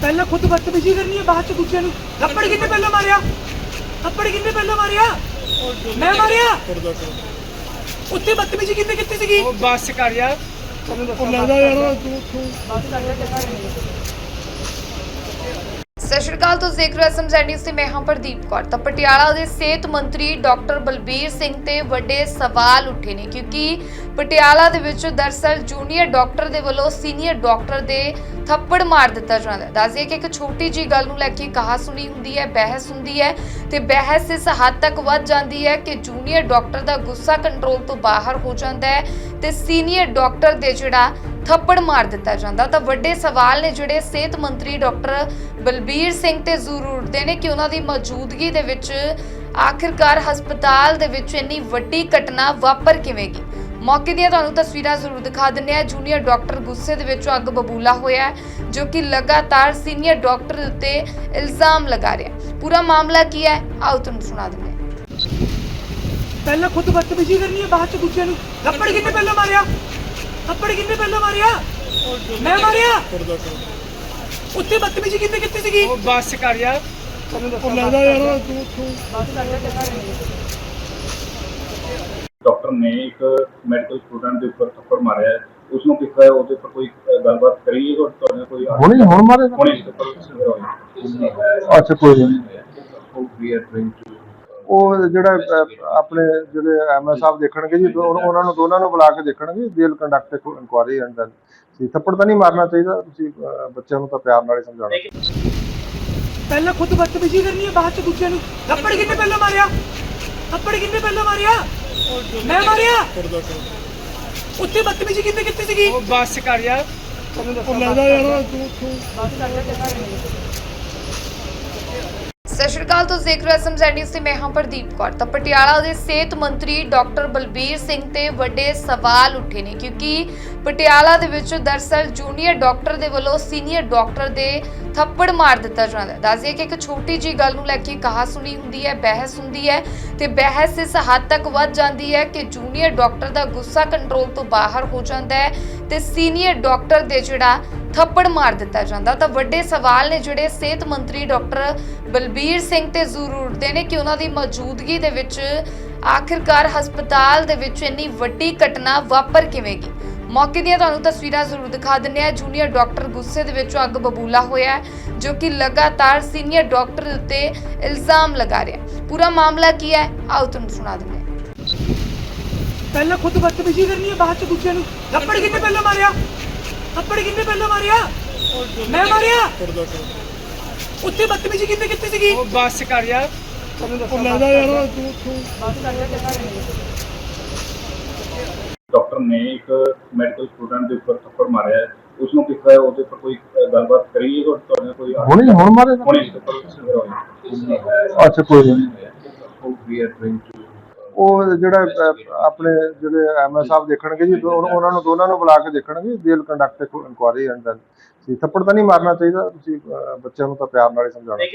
ਪਹਿਲਾਂ ਖੁਦ ਬਦਤਮੀਜ਼ੀ ਕਰਨੀ ਹੈ ਬਾਅਦ ਚ ਦੂਜਿਆਂ ਨੂੰ। ਥੱਪੜ ਕਿੰਨੇ ਪਹਿਲਾਂ ਮਾਰਿਆ? ਥੱਪੜ ਕਿੰਨੇ ਪਹਿਲਾਂ ਮਾਰਿਆ? ਮੈਂ ਮਾਰਿਆ? ਉੱਥੇ ਬਦਤਮੀਜ਼ੀ ਕਿੰਨੇ ਕੀਤੀ ਸੀਗੀ? ਉਹ ਬੱਸ ਕਰ ਯਾਰ। ਉਹ ਲੈਦਾ ਯਾਰ ਤੂੰ ਤੂੰ ਸਤਿ ਸ਼੍ਰੀ ਅਕਾਲ, ਤੁਸੀਂ ਦੇਖ ਰਹੇ ਹੋ ਐਸਐਮਜ਼ੈਡ ਨਿਊਜ਼ ਤੇ ਮੈਂ ਹਾਂ ਪ੍ਰਦੀਪ ਕੌਰ। ਤਾਂ ਪਟਿਆਲਾ ਦੇ ਸਿਹਤ ਮੰਤਰੀ ਡਾਕਟਰ ਬਲਬੀਰ ਸਿੰਘ ਤੇ ਵੱਡੇ ਸਵਾਲ ਉੱਠੇ ਨੇ, ਕਿਉਂਕਿ ਪਟਿਆਲਾ ਦੇ ਵਿੱਚ ਦਰਸਲ ਜੂਨੀਅਰ ਡਾਕਟਰ ਦੇ ਵੱਲੋਂ ਸੀਨੀਅਰ ਡਾਕਟਰ ਦੇ ਥੱਪੜ ਮਾਰ ਦਿੱਤਾ ਜਾਂਦਾ ਹੈ। ਦੱਸਦੇ ਕਿ ਇੱਕ ਛੋਟੀ ਜੀ ਗੱਲ ਨੂੰ ਲੈ ਕੇ ਕਹਾ ਸੁਣੀ ਹੁੰਦੀ ਹੈ, ਬਹਿਸ ਹੁੰਦੀ ਹੈ ਤੇ ਬਹਿਸ ਇਸ ਹੱਦ ਤੱਕ ਵੱਧ ਜਾਂਦੀ ਹੈ ਕਿ ਜੂਨੀਅਰ ਡਾਕਟਰ ਦਾ ਗੁੱਸਾ ਕੰਟਰੋਲ ਤੋਂ ਬਾਹਰ ਹੋ ਜਾਂਦਾ ਹੈ ਤੇ ਸੀਨੀਅਰ ਡਾਕਟਰ ਦੇ ਜਿਹੜਾ ਥੱਪੜ ਮਾਰ ਦਿੱਤਾ ਜਾਂਦਾ। ਤਾਂ ਵੱਡੇ ਸਵਾਲ ਨੇ ਜਿਹੜੇ ਸਿਹਤ ਮੰਤਰੀ ਡਾਕਟਰ ਬਲਬੀਰ ਸਿੰਘ ਤੇ ਜ਼ਰੂਰ ਉੱਠਦੇ ਨੇ ਕਿ ਉਹਨਾਂ ਦੀ ਮੌਜੂਦਗੀ ਦੇ ਵਿੱਚ ਆਖਿਰਕਾਰ ਹਸਪਤਾਲ ਦੇ ਵਿੱਚ ਇੰਨੀ ਵੱਡੀ ਘਟਨਾ ਵਾਪਰ ਕਿਵੇਂ ਗਈ? ਮੌਕੇ ਦੀਆਂ ਤੁਹਾਨੂੰ ਤਸਵੀਰਾਂ ਜ਼ਰੂਰ ਦਿਖਾ ਦਿੰਨੇ ਆ ਜੂਨੀਅਰ ਡਾਕਟਰ ਗੁੱਸੇ ਦੇ ਵਿੱਚ ਅੱਗ ਬਬੂਲਾ ਹੋਇਆ ਹੈ, ਜੋ ਕਿ ਲਗਾਤਾਰ ਸੀਨੀਅਰ ਡਾਕਟਰ ਉੱਤੇ ਇਲਜ਼ਾਮ ਲਗਾ ਰਿਹਾ ਪੂਰਾ ਮਾਮਲਾ ਕੀ ਹੈ? ਆਓ ਤੁਹਾਨੂੰ ਸੁਣਾ ਦਿੰਦੇ ਹਾਂ। ਪਹਿਲਾਂ ਖੁਦ ਬਦਤਮੀਜ਼ੀ ਕਰਨੀ ਹੈ ਬਾਅਦ ਚ ਦੂਜਿਆਂ ਨੂੰ। ਥੱਪੜ ਕਿੰਨੇ ਪਹਿਲਾਂ ਮਾਰਿਆ? ਥੱਪੜ ਕਿੰਨੇ ਪਹਿਲਾਂ ਮਾਰਿਆ? ਮੈਂ ਮਾਰਿਆ? ਉੱਥੇ ਬਦਤਮੀਜ਼ੀ ਕਿੰਨੇ ਕੀਤੀ ਸੀਗੀ? ਉਹ ਬੱਸ ਕਰ ਯਾਰ। ਉਹ ਲੈਦਾ ਯਾਰ ਤੂੰ ਤੂੰ ਡਾਕਟਰ ਨੇ ਇੱਕ ਮੈਡੀਕਲ ਸਟੂਡੈਂਟ ਦੇ ਉੱਪਰ ਥੱਪੜ ਮਾਰਿਆ। ਉਸ ਨੂੰ ਕਿਹਾ ਹੈ ਉਹਦੇ ਉੱਪਰ ਕੋਈ ਗੱਲਬਾਤ ਕਰੀ ਹੈ ਤੁਹਾਡੇ ਕੋਈ ਹੁਣੇ ਹੁਣ ਮਾਰੇ ਹੁਣੇ ਅੱਛਾ ਕੋਈ ਨਹੀਂ ਵੀ ਆਰ ਟ੍ਰੇਨਡ ਟੂ ਉਹ ਜਿਹੜਾ ਅਹ, ਆਪਣੇ ਜਿਹੜੇ ਐਮਐਸ ਸਾਹਿਬ ਦੇਖਣਗੇ ਜੀ ਉਹਨਾਂ ਨੂੰ ਦੋਨਾਂ ਨੂੰ ਬੁਲਾ ਕੇ ਦੇਖਣਗੇ they'll conduct inquiry and then see. ਥੱਪੜ ਤਾਂ ਨਹੀਂ ਮਾਰਨਾ ਚਾਹੀਦਾ ਤੁਸੀਂ ਅਹ, ਬੱਚਿਆਂ ਨੂੰ ਤਾਂ ਪਿਆਰ ਨਾਲ ਹੀ ਸਮਝਾਉਣਾ। ਪਹਿਲਾਂ ਖੁਦ ਬਦਤਮੀਜ਼ੀ ਕਰਨੀ ਹੈ ਬਾਅਦ ਚ ਦੂਜਿਆਂ ਨੂੰ। ਥੱਪੜ ਕਿੰਨੇ ਪਹਿਲਾਂ ਮਾਰਿਆ? ਥੱਪੜ ਕਿੰਨੇ ਪਹਿਲਾਂ ਮਾਰਿਆ? ਮੈਂ ਮਾਰਿਆ? ਉੱਥੇ ਬਦਤਮੀਜ਼ੀ ਕਿੰਨੇ ਕੀਤੀ ਸੀਗੀ? ਉਹ ਬੱਸ ਕਰ ਯਾਰ। ਉਹ ਲੈਦਾ ਯਾਰ ਤੂੰ ਤੂੰ ਸਤਿ ਸ਼੍ਰੀ ਅਕਾਲ, ਤੁਸੀਂ ਦੇਖ ਰਹੇ ਹੋ ਐਸਐਮਜ਼ੈਡ ਨਿਊਜ਼ ਤੇ ਮੈਂ ਹਾਂ ਪ੍ਰਦੀਪ ਕੌਰ। ਤਾਂ ਪਟਿਆਲਾ ਦੇ ਸਿਹਤ ਮੰਤਰੀ ਡਾਕਟਰ ਬਲਬੀਰ ਸਿੰਘ ਤੇ ਵੱਡੇ ਸਵਾਲ ਉੱਠੇ ਨੇ, ਕਿਉਂਕਿ ਪਟਿਆਲਾ ਦੇ ਵਿੱਚ ਦਰਸਲ ਜੂਨੀਅਰ ਡਾਕਟਰ ਦੇ ਵੱਲੋਂ ਸੀਨੀਅਰ ਡਾਕਟਰ ਦੇ ਥੱਪੜ ਮਾਰ ਦਿੱਤਾ ਜਾਂਦਾ ਹੈ। ਦੱਸਦੇ ਕਿ ਇੱਕ ਛੋਟੀ ਜੀ ਗੱਲ ਨੂੰ ਲੈ ਕੇ ਕਹਾ ਸੁਣੀ ਹੁੰਦੀ ਹੈ, ਬਹਿਸ ਹੁੰਦੀ ਹੈ ਤੇ ਬਹਿਸ ਇਸ ਹੱਦ ਤੱਕ ਵੱਧ ਜਾਂਦੀ ਹੈ ਕਿ ਜੂਨੀਅਰ ਡਾਕਟਰ ਦਾ ਗੁੱਸਾ ਕੰਟਰੋਲ ਤੋਂ ਬਾਹਰ ਹੋ ਜਾਂਦਾ ਹੈ ਤੇ ਸੀਨੀਅਰ ਡਾਕਟਰ ਦੇ ਜਿਹੜਾ ਥੱਪੜ ਮਾਰ ਦਿੱਤਾ ਜਾਂਦਾ। ਤਾਂ ਵੱਡੇ ਸਵਾਲ ਨੇ ਜਿਹੜੇ ਸਿਹਤ ਮੰਤਰੀ ਡਾਕਟਰ ਬਲਬੀਰ ਸਿੰਘ ਤੇ ਜ਼ਰੂਰ ਉੱਠਦੇ ਨੇ ਕਿ ਉਹਨਾਂ ਦੀ ਮੌਜੂਦਗੀ ਦੇ ਵਿੱਚ ਆਖਿਰਕਾਰ ਹਸਪਤਾਲ ਦੇ ਵਿੱਚ ਇੰਨੀ ਵੱਡੀ ਘਟਨਾ ਵਾਪਰ ਕਿਵੇਂ ਗਈ? ਮੌਕੇ ਦੀਆਂ ਤੁਹਾਨੂੰ ਤਸਵੀਰਾਂ ਜ਼ਰੂਰ ਦਿਖਾ ਦਿੰਨੇ ਆ ਜੂਨੀਅਰ ਡਾਕਟਰ ਗੁੱਸੇ ਦੇ ਵਿੱਚ ਅੱਗ ਬਬੂਲਾ ਹੋਇਆ ਹੈ, ਜੋ ਕਿ ਲਗਾਤਾਰ ਸੀਨੀਅਰ ਡਾਕਟਰ ਉੱਤੇ ਇਲਜ਼ਾਮ ਲਗਾ ਰਿਹਾ ਪੂਰਾ ਮਾਮਲਾ ਕੀ ਹੈ? ਆਓ ਤੁਹਾਨੂੰ ਸੁਣਾ ਦਿੰਦੇ ਪਹਿਲਾਂ ਖੁਦ ਬਦਤਮੀਜ਼ੀ ਕਰਨੀ ਹੈ, ਬਾਅਦ ਚ ਦੂਜਿਆਂ ਨੂੰ। ਥੱਪੜ ਕਿੰਨੇ ਪਹਿਲਾਂ ਮਾਰਿਆ? ਥੱਪੜ ਕਿੰਨੇ ਪਹਿਲਾਂ ਮਾਰਿਆ? ਮੈਂ ਮਾਰਿਆ? ਉੱਥੇ ਬਦਤਮੀਜ਼ੀ ਕਿੰਨੇ ਕੀਤੀ ਸੀਗੀ? ਉਹ ਬੱਸ ਕਰ ਯਾਰ। ਉਹ ਲੈਦਾ ਯਾਰ। ਤੂੰ ਤੂੰ ਡਾਕਟਰ ਨੇ ਇੱਕ ਮੈਡੀਕਲ ਸਟੂਡੈਂਟ ਦੇ ਉੱਪਰ ਥੱਪੜ ਮਾਰਿਆ ਉਸ ਨੂੰ ਕਿਹਾ ਉਹਦੇ ਉੱਪਰ ਕੋਈ ਗੱਲਬਾਤ ਕਰੀ ਹੈ ਤੁਹਾਡੇ ਕੋਈ ਹੁਣੇ ਹੁਣ ਮਾਰੇ ਹੁਣੇ ਇਸ ਉੱਪਰ ਅੱਛਾ ਕੋਈ ਨਹੀਂ। ਵੀ ਆਰ ਟ੍ਰੇਨਡ ਉਹ ਜਿਹੜਾ ਅਹ, ਆਪਣੇ ਜਿਹੜੇ ਐਮਐਸ ਸਾਹਿਬ ਦੇਖਣਗੇ ਜੀ ਦੋ- ਉਹਨਾਂ ਨੂੰ ਦੋਨਾਂ ਨੂੰ ਬੁਲਾ ਕੇ ਦੇਖਣਗੇ they'll conduct inquiry and then see. ਥੱਪੜ ਤਾਂ ਨਹੀਂ ਮਾਰਨਾ ਚਾਹੀਦਾ ਤੁਸੀਂ ਅਹ, ਬੱਚਿਆਂ ਨੂੰ ਤਾਂ ਪਿਆਰ ਨਾਲ ਹੀ ਸਮਝਾਉਣਾ।